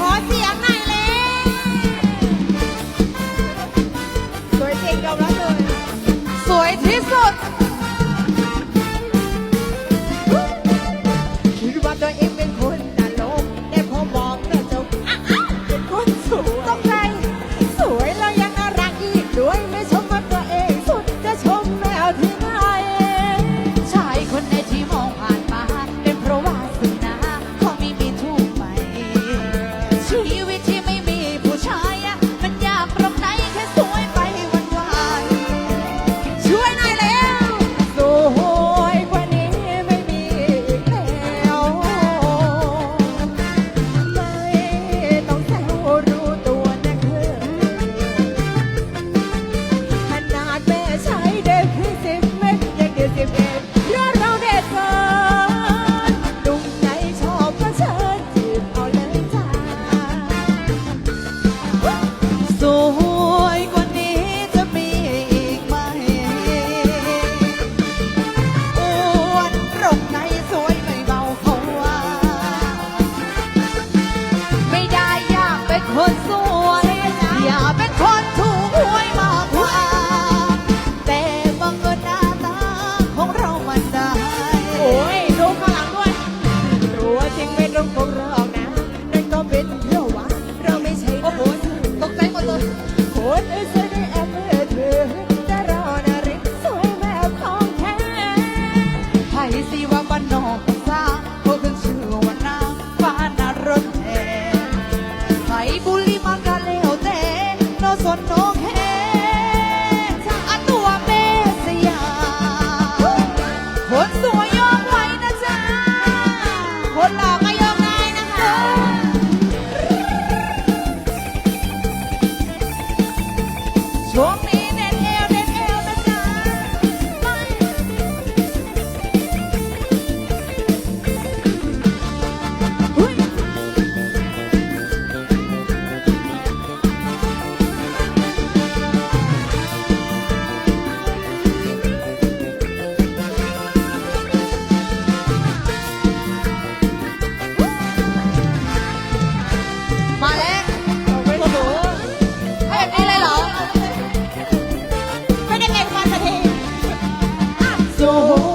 ขอเสียงหน่อยเลยสวยจริงยอมรับเลย สวยที่สุด no. Me... 走